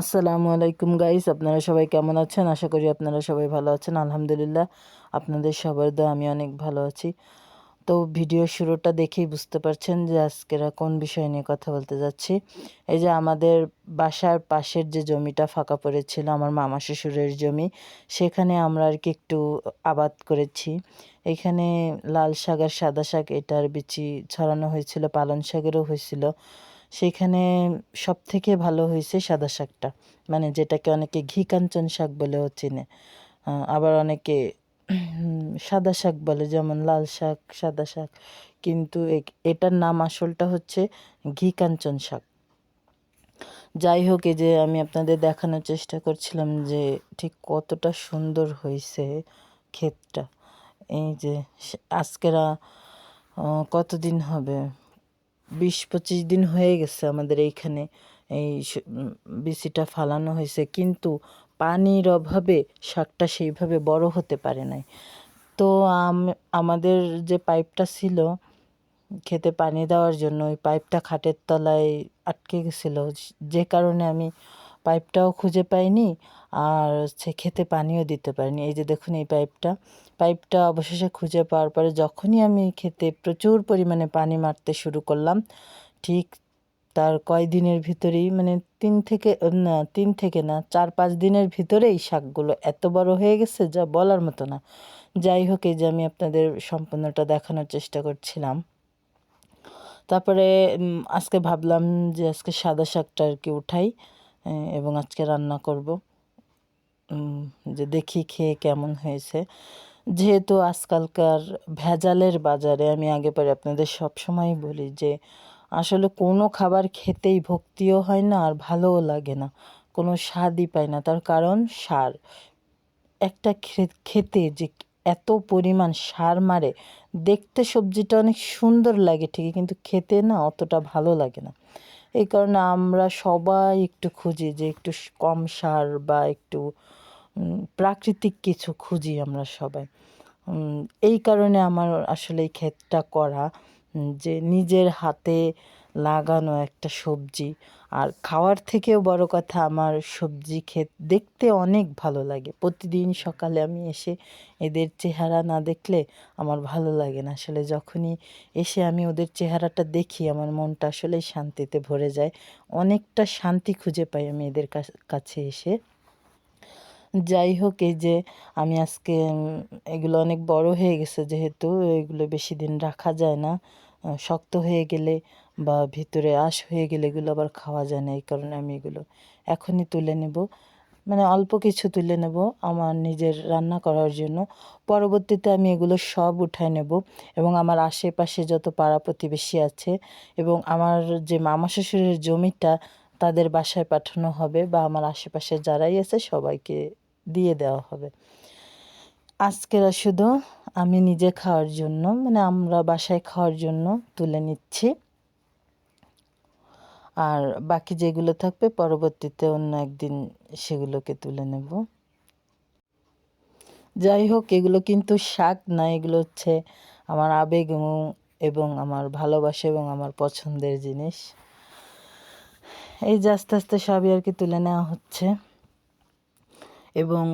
আসসালামু আলাইকুম গাইস, আপনারা সবাই কেমন আছেন? আশা করি আপনারা সবাই ভালো আছেন। আলহামদুলিল্লাহ, আপনাদের সবার দা আমি অনেক ভালো আছি। তো ভিডিও শুরুটা দেখেই বুঝতে পারছেন যে আজকেরা কোন বিষয় নিয়ে কথা বলতে যাচ্ছি। এই যে আমাদের বাসার পাশের যে জমিটা ফাঁকা পড়েছিল, আমার মামা শ্বশুরের জমি, সেখানে আমরা আর কি একটু আবাদ করেছি। এখানে লাল শাক আর সাদা শাক এটার বিচি ছড়ানো হয়েছিল, পালন শাকেরও হয়েছিল। সেখানে সব থেকে ভালো হয়েছে সাদা শাকটা। মানে যেটাকে অনেকে ঘি কাঞ্চন শাক বলেও চিনে। আবার অনেকে সাদা শাক বলে, যেমন লাল শাক, সাদা শাক। কিন্তু এটার নাম আসলটা হচ্ছে ঘি কাঞ্চন শাক। যাই হোক, এই যে আমি আপনাদের দেখানোর চেষ্টা করছিলাম যে ঠিক কতটা সুন্দর হয়েছে ক্ষেতটা। এই যে আজকেরা কতদিন হবে? বিশ পঁচিশ দিন হয়ে গেছে আমাদের এইখানে এই বিচিটা ফালানো হয়েছে। কিন্তু পানির অভাবে শাকটা সেইভাবে বড় হতে পারে নাই। তো আম- আমাদের যে পাইপটা ছিল, খেতে পানি দেওয়ার জন্য ওই পাইপটা খাটের তলায় আটকে গেছিল। যে কারণে আমি পাইপটাও খুঁজে পাইনি, আর সে খেতে পানিও দিতে পারিনি। এই যে দেখুন এই পাইপটা পাইপটা অবশেষে খুঁজে পাওয়ার পরে যখনই আমি খেতে প্রচুর পরিমাণে পানি মারতে শুরু করলাম, ঠিক তার কয়দিনের ভিতরেই মানে তিন থেকে, না, তিন থেকে না, চার পাঁচ দিনের ভিতরেই শাকগুলো এত বড় হয়ে গেছে যা বলার মতো না। যাই হোক, এই যে আমি আপনাদের সম্পূর্ণটা দেখানোর চেষ্টা করছিলাম। তারপরে আজকে ভাবলাম যে আজকে সাদা শাকটা আর কি উঠাই এবং আজকে রান্না করব। যে দেখি খেয়ে কেমন হয়েছে। যেহেতু আজকালকার ভেজালের বাজারে, আমি আগে পরে আপনাদের সব সময় বলি যে, আসলে কোনো খাবার খেতেই ভক্তিও হয় না আর ভালোও লাগে না। কোনো স্বাদই পায় না। তার কারণ সার। একটা খেতে যে এত পরিমাণ সার মারে, দেখতে সবজিটা অনেক সুন্দর লাগে ঠিকই, কিন্তু খেতে না অতটা ভালো লাগে না। এই কারণে আমরা সবাই একটু খুঁজি যে একটু কম সার বা একটু প্রাকৃতিক কিছু খুঁজি আমরা সবাই। এই কারণে আমার আসলে এই ক্ষেতটা করা যে নিজের হাতে লাগানো একটা সবজি। আর খাওয়ার থেকেও বড় কথা, আমার সবজি ক্ষেত দেখতে অনেক ভালো লাগে। প্রতিদিন সকালে আমি এসে এদের চেহারা না দেখলে আমার ভালো লাগে না। আসলে যখনই এসে আমি ওদের চেহারাটা দেখি, আমার মনটা আসলে শান্তিতে ভরে যায়। অনেকটা শান্তি খুঁজে পাই আমি এদের কাছ- এসে। যাই হোক, এই যে আমি আজকে এগুলো অনেক বড় হয়ে গেছে যেহেতু, এগুলো বেশি দিন রাখা যায় না। শক্ত হয়ে গেলে বা ভিতরে আঁশ হয়ে গেলে এগুলো আবার খাওয়া যায় না, এই কারণে আমি এগুলো এখনই তুলে নেব। মানে অল্প কিছু তুলে নেব আমার নিজের রান্না করার জন্য। পরবর্তীতে আমি এগুলো সব উঠায় নেব এবং আমার আশেপাশে যত পাড়া প্রতিবেশী আছে এবং আমার যে মামা শ্বশুরের জমিটা তাদের বাসায় পাঠানো হবে বা আমার আশেপাশে যারাই আছে সবাইকে দিয়ে দেওয়া হবে। আজকের শুধু আমি নিজে খাওয়ার জন্য মানে আমরা বাসায় খাওয়ার জন্য তুলে নিচ্ছি। আর বাকি যেগুলো থাকবে পরবর্তীতে অন্য একদিন সেগুলোকে তুলে নেব। যাই হোক, এগুলো কিন্তু শাক না, এগুলো হচ্ছে আমার আবেগ এবং আমার ভালোবাসা এবং আমার পছন্দের জিনিস। এই যে আস্তে আস্তে সবই আর কি তুলে নেওয়া হচ্ছে। এবং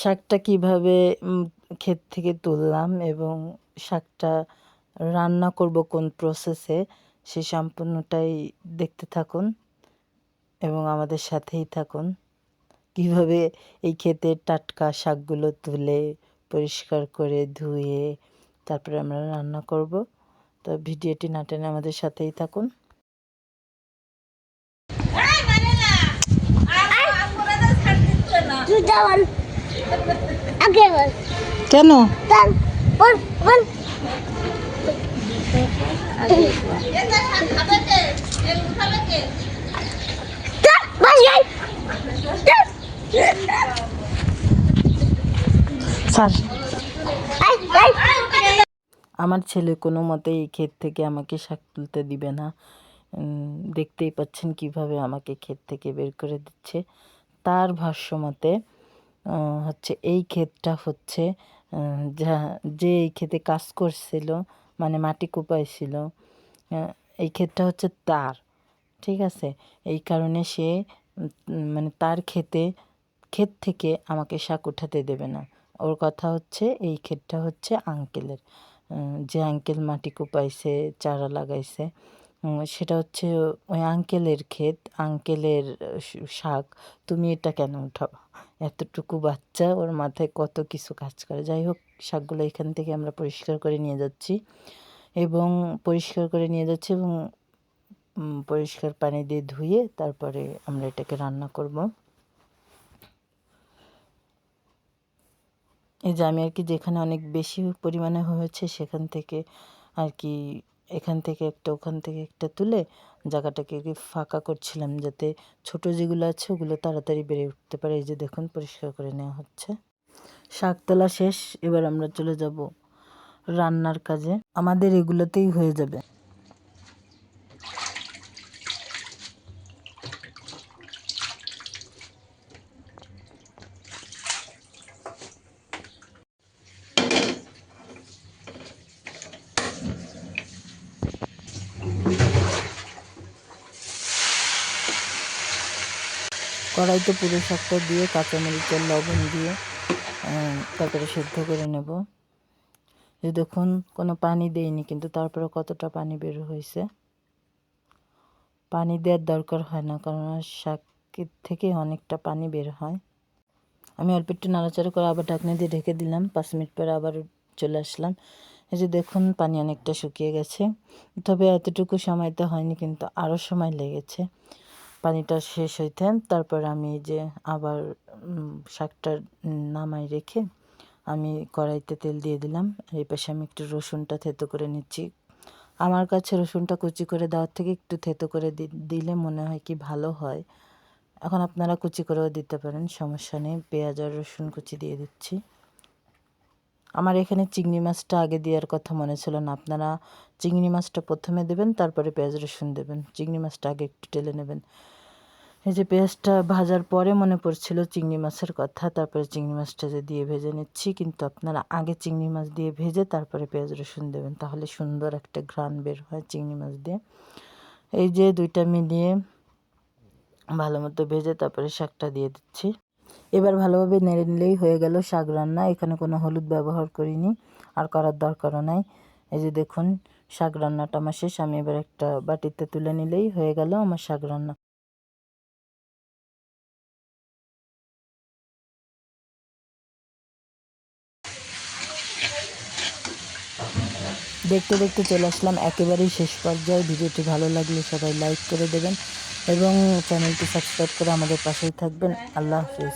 শাকটা কীভাবে ক্ষেত থেকে তুললাম এবং শাকটা রান্না করব কোন প্রসেসে সে সম্পূর্ণটাই দেখতে থাকুন এবং আমাদের সাথেই থাকুন। কীভাবে এই ক্ষেতের টাটকা শাকগুলো তুলে, পরিষ্কার করে ধুয়ে, তারপরে আমরা রান্না করব। তো ভিডিওটি না টেনে আমাদের সাথেই থাকুন। আগে কেন? স্যার। আমার ছেলে কোনো মতে এই ক্ষেত থেকে আমাকে শাক তুলতে দিবে না। দেখতেই পাচ্ছেন কীভাবে আমাকে ক্ষেত থেকে বের করে দিচ্ছে। তার ভাষ্য মতে হচ্ছে এই ক্ষেতটা হচ্ছে যা, যে এই ক্ষেতে কাজ করছিল মানে মাটি কোপাইছিল এই ক্ষেতটা হচ্ছে তার, ঠিক আছে? এই কারণে সে মানে তার ক্ষেতে, ক্ষেত থেকে আমাকে শাক উঠাতে দেবে না। ওর কথা হচ্ছে, এই ক্ষেতটা হচ্ছে আঙ্কেলের যে আঙ্কেল মাটি কোপাইছে, চারা লাগাইছে সেটা হচ্ছে ওই আঙ্কেলের ক্ষেত, আঙ্কেলের শাক। তুমি এটা কেন উঠাও এতটুকু বাচ্চা, ওর মাথায় কত কিছু কাজ করে। যাই হোক, শাকগুলো এখান থেকে আমরা পরিষ্কার করে নিয়ে যাচ্ছি এবং পরিষ্কার করে নিয়ে যাচ্ছি এবং পরিষ্কার পানি দিয়ে ধুয়ে তারপরে আমরা এটাকে রান্না করব। এই যে আমি আর কি যেখানে অনেক বেশি পরিমাণে হয়েছে সেখান থেকে আর কি এখান থেকে একটা, ওখান থেকে একটা তুলে জায়গাটাকে ফাঁকা করছিলাম যাতে ছোট যেগুলো আছে ওগুলো তাড়াতাড়ি বেড়ে উঠতে পারে। এই যে দেখুন, পরিষ্কার করে নেওয়া হচ্ছে। শাক তোলা শেষ, এবার আমরা চলে যাব রান্নার কাজে। আমাদের এগুলোতেই হয়ে যাবে। কড়াইতে পুরো শাকটা দিয়ে, কাঁচামরিচের লবণ দিয়ে তারপরে সেদ্ধ করে নেব। দেখুন, কোনো পানি দেইনি, কিন্তু তারপরে কতটা পানি বের হয়েছে। পানি দেওয়ার দরকার হয় না, কারণ শাকের থেকে অনেকটা পানি বের হয়। আমি অল্প একটু নাড়াচাড়া করে আবার ঢাকনা দিয়ে ঢেকে দিলাম, পাঁচ মিনিট পরে আবার চলে আসলাম। এই যে দেখুন, পানি অনেকটা শুকিয়ে গেছে। তবে এতটুকু সময়তে হয়নি, কিন্তু আরও সময় লেগেছে। পানিটা শেষ হইতে তারপর আমি যে আবার শাকটা নামাই রেখে আমি কড়াইতে তেল দিয়ে দিলাম। এই পাশে আমি একটু রসুনটা থেতো করে নিচ্ছি। আমার কাছে রসুনটা কুচি করে দেওয়ার থেকে একটু থেতো করে দিলে মনে হয় কি ভালো হয়। এখন আপনারা কুচি করেও দিতে পারেন, সমস্যা নেই। পেঁয়াজ আর রসুন কুচি দিয়ে দিচ্ছি। আমার এখানে চিংড়ি মাছটা আগে দেওয়ার কথা মনে ছিল না। আপনারা চিংড়ি মাছটা প্রথমে দেবেন, তারপরে পেঁয়াজ রসুন দেবেন। চিংড়ি মাছটা আগে একটু টেলে নেবেন। এই যে পেঁয়াজটা ভাজার পরে মনে পড়ছিল চিংড়ি মাছের কথা, তারপরে চিংড়ি মাছটা যে দিয়ে ভেজে নিচ্ছি, কিন্তু আপনারা আগে চিংড়ি মাছ দিয়ে ভেজে তারপরে পেঁয়াজ রসুন দেবেন। তাহলে সুন্দর একটা ঘ্রাণ বের হয় চিংড়ি মাছ দিয়ে। এই যে দুইটা মিলিয়ে ভালো মতো ভেজে তারপরে শাকটা দিয়ে দিচ্ছি। এবার ভালোভাবে নেড়ে নিলেই হয়ে গেল শাক রান্না। এখানে কোনো হলুদ ব্যবহার করিনি, আর করার দরকারও নাই। এই যে দেখুন, শাক রান্নাটা আমার শেষ। আমি এবার একটা বাটিতে তুলে নিলেই হয়ে গেল আমার শাক রান্না। দেখতে দেখতে চলে আসলাম একেবারেই শেষ পর্যায়ে। ভিডিওটি ভালো লাগলে সবাই লাইক করে দেবেন। এবং চ্যানেলটি সাবস্ক্রাইব করে আমাদের পাশেই থাকবেন। আল্লাহ হাফিজ।